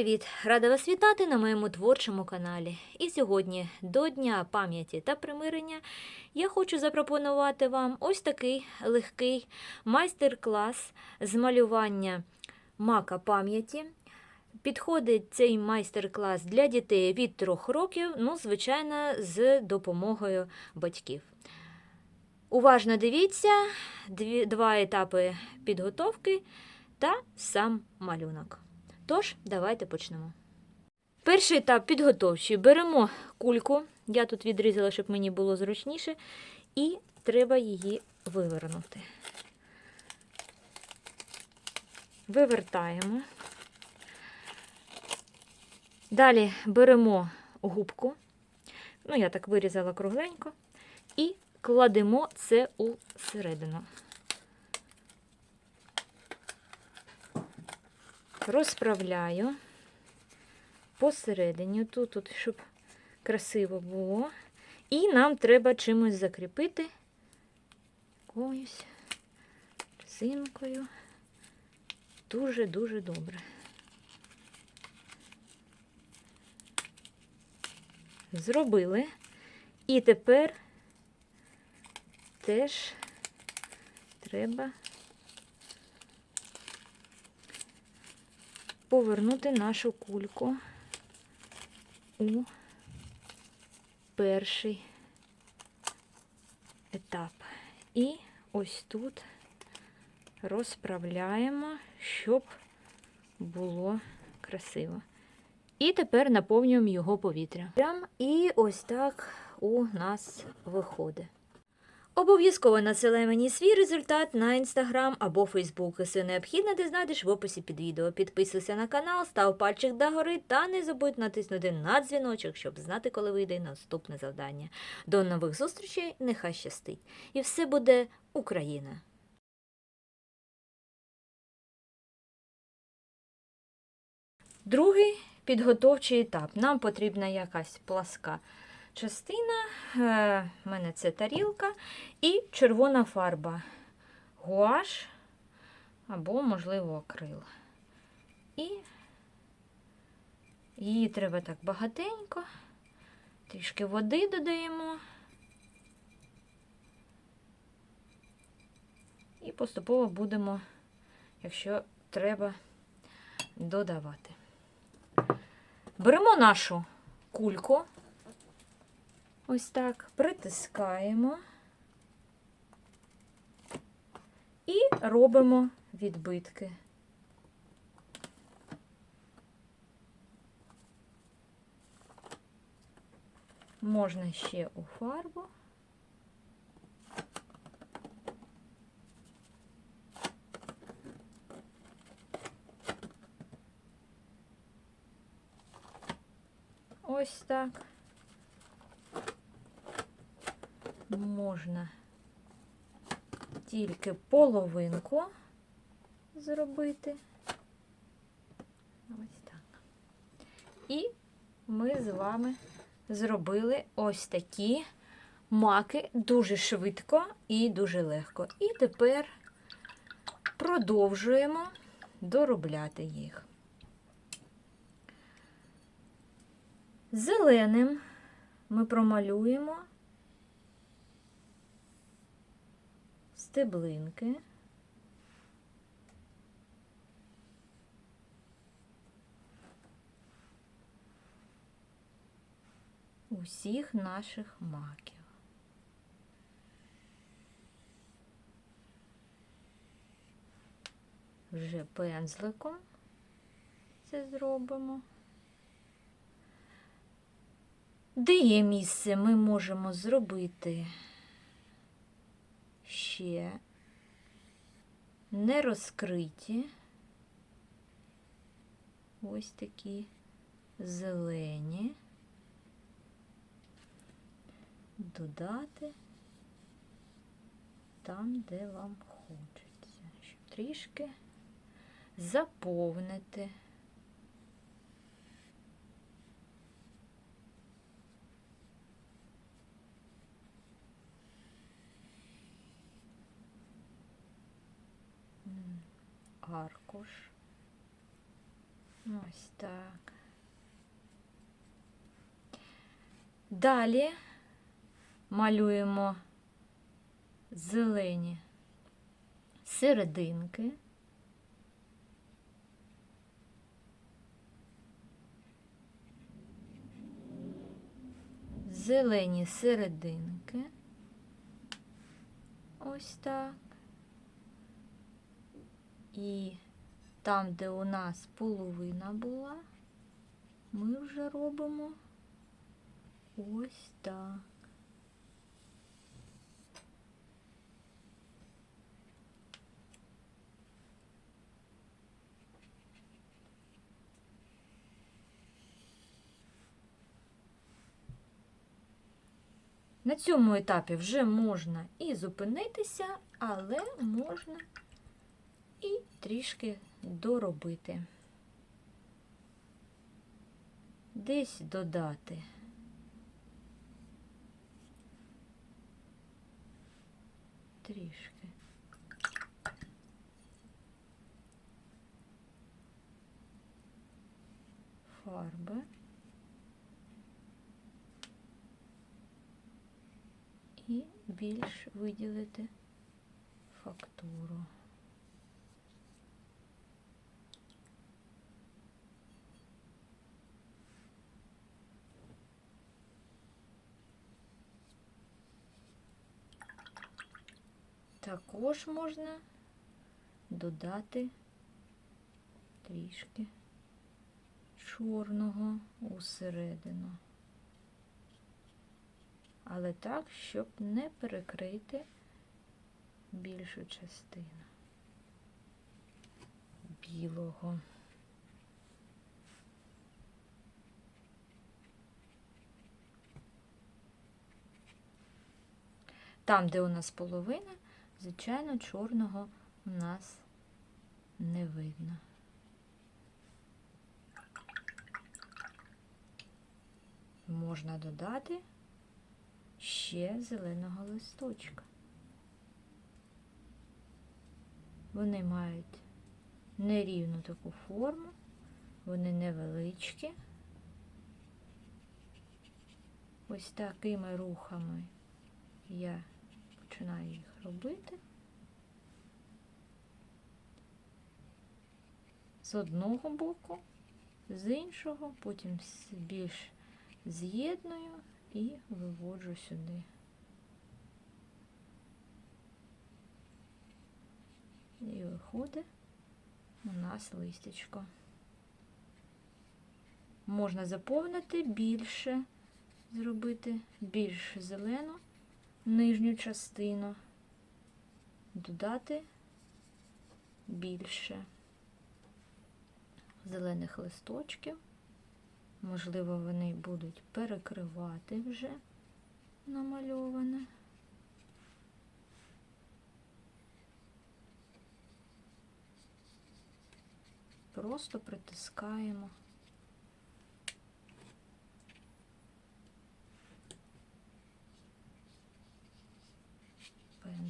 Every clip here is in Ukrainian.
привіт! Рада вас вітати на моєму творчому каналі. І сьогодні, до Дня пам'яті та примирення, я хочу запропонувати вам ось такий легкий майстер-клас з малювання мака пам'яті. Підходить цей майстер-клас для дітей від трьох років, ну, звичайно, з допомогою батьків. Уважно дивіться два етапи підготовки та сам малюнок. Тож, давайте почнемо. Перший етап підготовчий. Беремо кульку, я тут відрізала, щоб мені було зручніше, і треба її вивернути. Вивертаємо. Далі беремо губку, ну, я так вирізала кругленько, і кладемо це у середину. Розправляю посередині, тут, тут, щоб красиво було. І нам треба чимось закріпити якоюсь резинкою. Дуже-дуже добре. Зробили. І тепер теж треба повернути нашу кульку у перший етап. І ось тут розправляємо, щоб було красиво. І тепер наповнюємо його повітря. І ось так у нас виходить. Обов'язково надсилай мені свій результат на інстаграм або фейсбук. Все необхідне ти знайдеш в описі під відео. Підписуйся на канал, став пальчик догори та не забудь натиснути на дзвіночок, щоб знати, коли вийде наступне завдання. До нових зустрічей, нехай щастить. І все буде Україна! Другий підготовчий етап. Нам потрібна якась пласка частина. Е, У мене це тарілка і червона фарба. Гуаш або, можливо, акрил. І її треба так багатенько. Трішки води додаємо. І поступово будемо, якщо треба, додавати. Беремо нашу кульку, ось так, притискаємо і робимо відбитки. Можна ще у фарбу. Ось так. Можна тільки половинку зробити. Ось так. І ми з вами зробили ось такі маки дуже швидко і дуже легко. І тепер продовжуємо доробляти їх. Зеленим ми промалюємо стеблинки. Усіх наших маків. Вже пензликом це зробимо. Де є місце, ми можемо зробити ще не розкриті ось такі зелені, додати там, де вам хочеться, щоб трішки заповнити. Аркуш Ось так. Далі малюємо зелені серединки. Зелені серединки. Ось так. І там, де у нас половина була, ми вже робимо ось так. На цьому етапі вже можна і зупинитися, але можна трішки доробити. Десь додати. Трішки. Фарби. І більш виділити фактуру. Також можна додати трішки чорного усередину. Але так, щоб не перекрити більшу частину білого. Там, де у нас половина, звичайно, чорного у нас не видно. Можна додати ще зеленого листочка. Вони мають нерівну таку форму, вони невеличкі. Ось такими рухами я починаю їх робити. З одного боку, з іншого, потім більш з'єдную і виводжу сюди. І виходить у нас листячко. Можна заповнити більше, зробити більш зелену нижню частину, додати більше зелених листочків. Можливо, вони будуть перекривати вже намальоване. Просто притискаємо.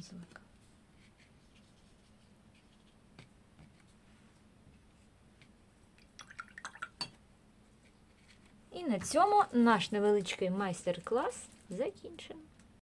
Пензлик. І на цьому наш невеличкий майстер-клас закінчено.